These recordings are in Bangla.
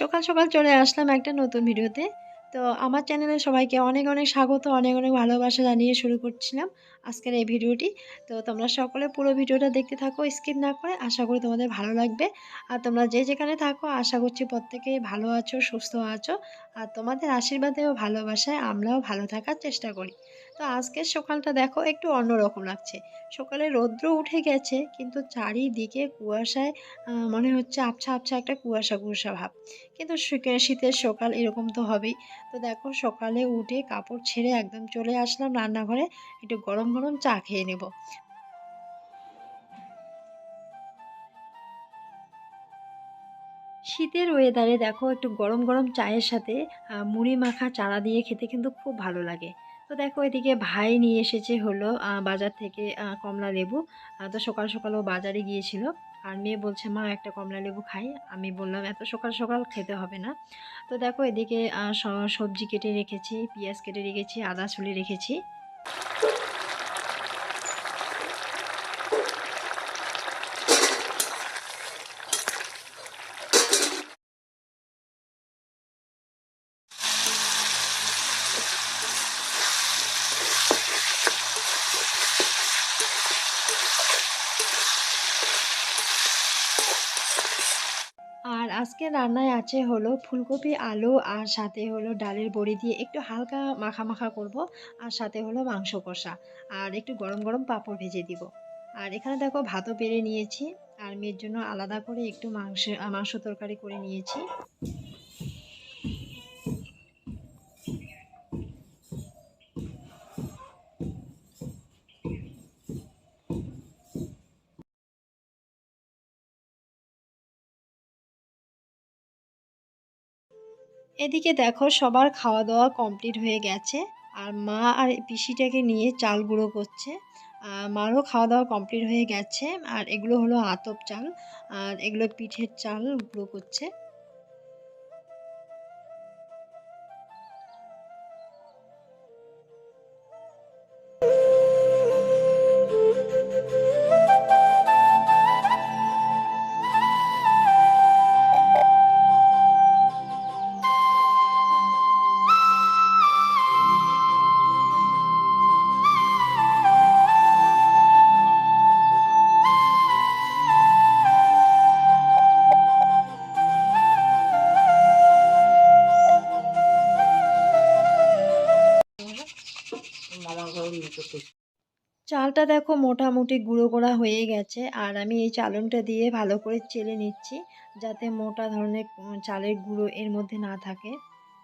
সকাল সকাল চলে আসলাম একটা নতুন ভিডিওতে। তো আমার চ্যানেলে সবাইকে অনেক অনেক স্বাগত, অনেক অনেক ভালোবাসা জানিয়ে শুরু করছিলাম আজকের এই ভিডিওটি। তো তোমরা সকলে পুরো ভিডিওটা দেখতে থাকো স্কিপ না করে আশা করি তোমাদের ভালো লাগবে। আর তোমরা যে যেখানে থাকো, আশা করছি প্রত্যেকে ভালো আছো, সুস্থ আছো। আর তোমাদের আশীর্বাদে ও ভালোবাসায় আমরাও ভালো থাকার চেষ্টা করি। তো আজকের সকালটা দেখো একটু অন্যরকম লাগছে। সকালে রৌদ্র উঠে গেছে, কিন্তু চারিদিকে কুয়াশায় মনে হচ্ছে আবছা আবছা একটা কুয়াশা কুয়াশা ভাব। কিন্তু শীতে- শীতের সকাল এরকম তো হবেই। তো দেখো সকালে উঠে কাপড় ছেড়ে একদম চলে আসলাম রান্নাঘরে, একটু গরম গরম চা খেয়ে নেব। শীতের ওয়েদারে দেখো একটু গরম গরম চায়ের সাথে মুড়ি মাখা চারা দিয়ে খেতে কিন্তু খুব ভালো লাগে। তো দেখো এদিকে ভাই নিয়ে এসেছে হলো বাজার থেকে কমলা লেবু। তো সকাল সকাল ও বাজারে গিয়েছিল। আর মেয়ে বলছে, মা, একটা কমলা লেবু খাই। আমি বললাম, এত সকাল সকাল খেতে হবে না। তো দেখো এদিকে সবজি কেটে রেখেছি, পেঁয়াজ কেটে রেখেছি, আদা ছুলে রেখেছি আর আজকে রান্নায় আছে হলো ফুলকপি, আলু আর সাথে হলো ডালের বড়ি দিয়ে একটু হালকা মাখা মাখা করব আর সাথে হলো মাংস কষা। আর একটু গরম গরম পাঁপড় ভেজে দিব। আর এখানে দেখো ভাতও পেরে নিয়েছি। আর মেয়ের জন্য আলাদা করে একটু মাংস মাংস তরকারি করে নিয়েছি। এদিকে দেখো সবার খাওয়া দাওয়া কমপ্লিট হয়ে গেছে। আর মা আর পিসিটাকে নিয়ে চাল গুঁড়ো করছে। মারও খাওয়া দাওয়া কমপ্লিট হয়ে গেছে। আর এগুলো হলো আতপ চাল। আর এগুলো পিঠের চাল গুঁড়ো করছে। চালটা দেখো মোটামুটি গুঁড়ো করা হয়ে গেছে, আর আমি এই চালনটা দিয়ে ভালো করে চেলে নিচ্ছি যাতে মোটা ধরনের চালের গুঁড়ো এর মধ্যে না থাকে।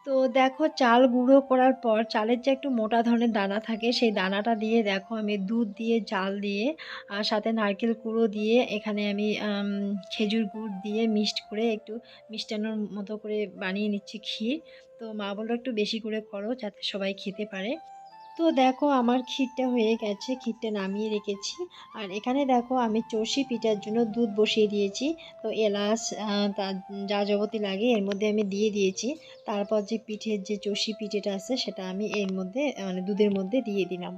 তো দেখো চাল গুঁড়ো করার পর চালের যে একটু মোটা ধরনের দানা থাকে সেই দানাটা দিয়ে দেখো আমি দুধ দিয়ে চাল দিয়ে, আর সাথে নারকেল কুড়ো দিয়ে এখানে আমি খেজুর গুড় দিয়ে মিক্সড করে একটু মিষ্টানোর মতো করে বানিয়ে নিচ্ছি ক্ষীর। তো মা বলল একটু বেশি করে করো যাতে সবাই খেতে পারে। তো দেখো আমার ক্ষীরটা হয়ে গেছে, ক্ষীরটা নামিয়ে রেখেছি। আর এখানে দেখো আমি চষি পিঠার জন্য দুধ বসিয়ে দিয়েছি। তো এলাচ যা যাবতি লাগে এর মধ্যে আমি দিয়ে দিয়েছি। তারপর যে পিঠের যে চষি পিঠেটা আছে সেটা আমি এর মধ্যে মানে দুধের মধ্যে দিয়ে দিলাম।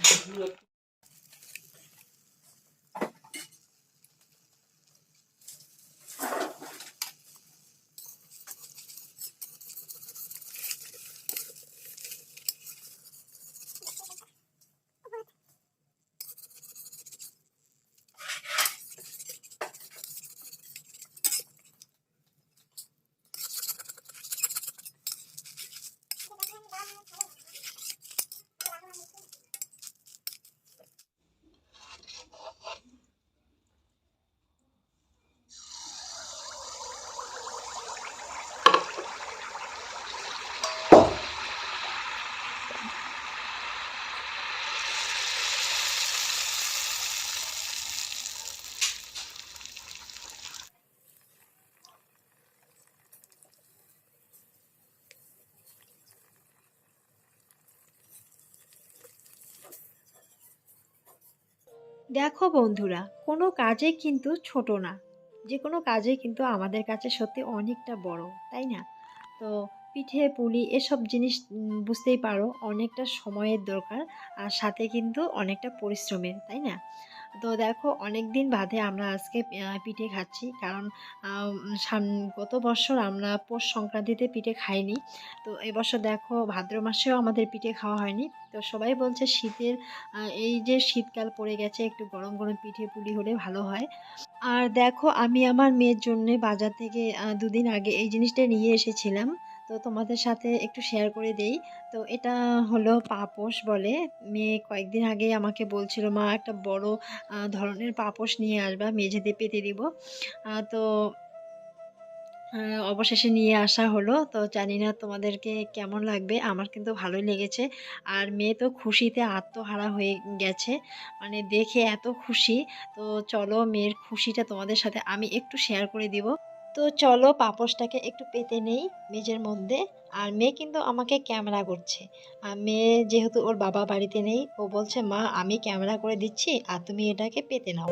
conseguia দেখো বন্ধুরা, কোনো কাজে কিন্তু ছোট না। যে কোনো কাজে কিন্তু আমাদের কাছে সত্যি অনেকটা বড়, তাই না? তো পিঠে, পুলি এসব জিনিস বুঝতেই পারো অনেকটা সময়ের দরকার আর সাথে কিন্তু অনেকটা পরিশ্রমের, তাই না? তো দেখো অনেক দিন বাদে আমরা আজকে পিঠে খাচ্ছি কারণ গত বছর আমরা পৌষ সংক্রান্তিতে পিঠে খাইনি। তো এবছর দেখো ভাদ্র মাসেও আমাদের পিঠে খাওয়া হয়নি। তো সবাই বলছে শীতের এই যে শীতকাল পড়ে গেছে একটু গরম গরম পিঠে পুলি হলে ভালো হয়। আর দেখো আমি আমার মেয়ের জন্য বাজার থেকে দুদিন আগে এই জিনিসটা নিয়ে এসেছিলাম। তো তোমাদের সাথে একটু শেয়ার করে দেই। তো এটা হলো পাপোশ বলে। মেয়ে কয়েকদিন আগে আমাকে বলছিল, মা, একটা বড় ধরনের পাপোশ নিয়ে আসবা, মেঝেতে পেতে দিব। তো অবশেষে নিয়ে আসা হলো। তো জানি না তোমাদেরকে কেমন লাগবে, আমার কিন্তু ভালোই লেগেছে। আর মেয়ে তো খুশিতে আত্মহারা হয়ে গেছে। মানে দেখে এত খুশি। তো চলো, মেয়ের খুশিটা তোমাদের সাথে আমি একটু শেয়ার করে দিব। তো চলো পাপসটাকে একটু পেতে নেই মেজের মধ্যে। আর মেয়ে কিন্তু আমাকে ক্যামেরা করছে। আর মেয়ে যেহেতু ওর বাবা বাড়িতে নেই, ও বলছে, মা, আমি ক্যামেরা করে দিচ্ছি আর তুমি এটাকে পেতে নাও।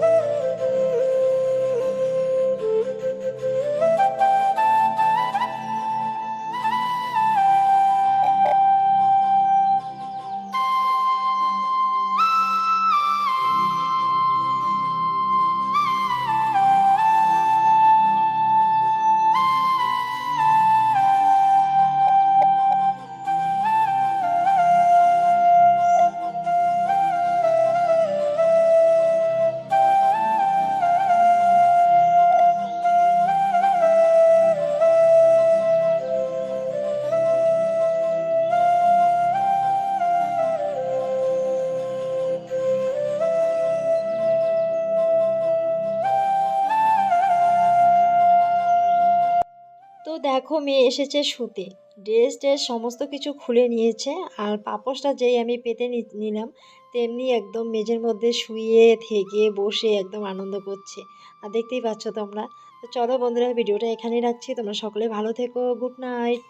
দেখো মেয়ে এসেছে শুতে। ড্রেস ড্রেস সমস্ত কিছু খুলে নিয়েছে আর পাপসটা যেই আমি পেতে নিলাম তেমনি একদম মেঝের মধ্যে শুয়ে থেকে বসে একদম আনন্দ করছে। আর দেখতেই পাচ্ছ তোমরা। তো চলো বন্ধুরা, ভিডিওটা এখানেই রাখছি। তোমরা সকলে ভালো থেকো। Good night.